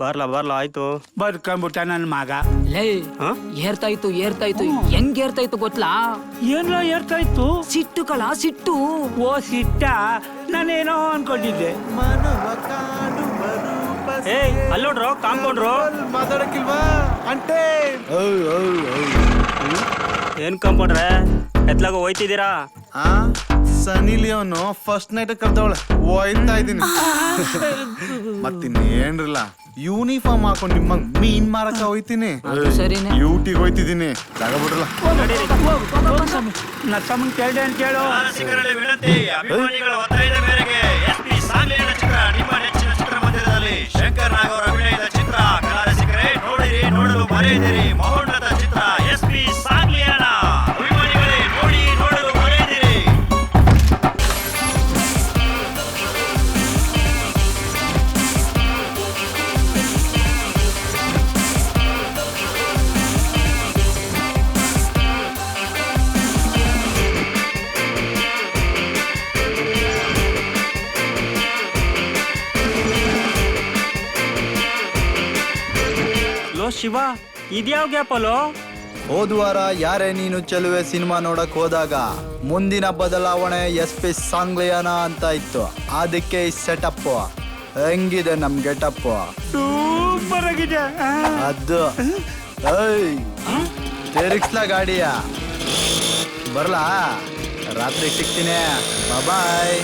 ಬರ್ಲಾ ಬರ್ಲಾ ಆಯ್ತು. ಬದುಕೊಂಬಿಟ್ಟ ನನ್ನ ಮಗ. ಲೇ ಹಾ? ಏರ್ತಾ ಇತ್ತು ಏರ್ತಾ ಇತ್ತು ಹೆಂಗ್ ಏರ್ತಾಯ್ತು ಗೊತ್ಲಾ ಏನೋ ಏನ್ಲ ಏರ್ತಾ ಇತ್ತು ಸಿಟ್ಟು. ಕಳ ಸಿಟ್ಟು ಓ ಸಿಟ್ಟ? ನಾನೇನೋ ಅನ್ಕೊಂಡಿದ್ದೆ. ಏ ಅಲ್ಲೋಡ್ರು ಕಾಂಪೌಂಡ್ರು. ಮಾತಾಡಕ್ಕಿಲ್ವಾ? ಅಂಟೆ. ಏನ್ ಕಾಂಪೌಂಡ್ರೆ? ಎತ್ಲಾಗ ಹೋಯ್ತಿದ್ದೀರಾ? ಆ? ಸನಿ ಲಿಯೋನು ಫಸ್ಟ್ ನೈಟ್ ಕರ್ದವಳೆ. ಹೋಯ್ತಾ ಇದ್ದೀನಿ. ಮತ್ತಿನ್ನೇನ್ರಲ್ಲ? ಯೂನಿಫಾರ್ಮ್ ಹಾಕೊಂಡು ನಿಮ್ಮ ಮೀನ್ ಮಾರಕ ಹೋಯ್ತೀನಿ. ಅದು ಸರಿನೇ. ಯೂಟಿಗೆ ಹೋಯ್ತಿದ್ದೀನಿ. ತಗೋಬಿಡ್ರಲ್ಲ ನಾ ತಮ್ಮನ್ ಕೇಳ್ದೆ ಅಂತ ಕೇಳು. ರಸಿಕರಲ್ಲಿ ವಿನಂತಿ ಅಭಿಮಾನಿಗಳ ಒತ್ತಾಯದ ಮೇರೆಗೆ ಚಿತ್ರ ನಿಮ್ಮ ನೆಚ್ಚಿನ ಚಿತ್ರಮಂದಿರದಲ್ಲಿ ಶಂಕರ್ ನಾಗ್ ಅವರ ಅಭಿನಯದ ಚಿತ್ರ. ಕಲಾ ರಸಿಕರೇ ನೋಡಿರಿ ನೋಡಲು ಮರೆಯದಿರಿ. ಲೋ ಶಿವ. ಇದ್ಯಾವ ಗ್ಯಾಪ್ ಅಲ್ಲೋ ಹೋದ್ವಾರ ಯಾರೇ ನೀನು ಚೆಲುವೆ ಸಿನಿಮಾ ನೋಡಕ್ ಹೋದಾಗ ಮುಂದಿನ ಬದಲಾವಣೆ ಎಸ್ ಪಿ ಸಾಂಗ್ಲಿಯಾನ ಅಂತ ಇತ್ತು. ಅದಕ್ಕೆ ಈ ಸೆಟಪ್ ಹೆಂಗಿದೆ ನಮ್ ಗೆಟಪ್ ಸೂಪರ್ ಆಗಿದೆ. ಅದು. ತಿರುಗಿಸ್ಲ ಗಾಡಿಯ ಬರ್ಲಾ? ರಾತ್ರಿ ಸಿಗ್ತೀನಿ. ಬಾಯ್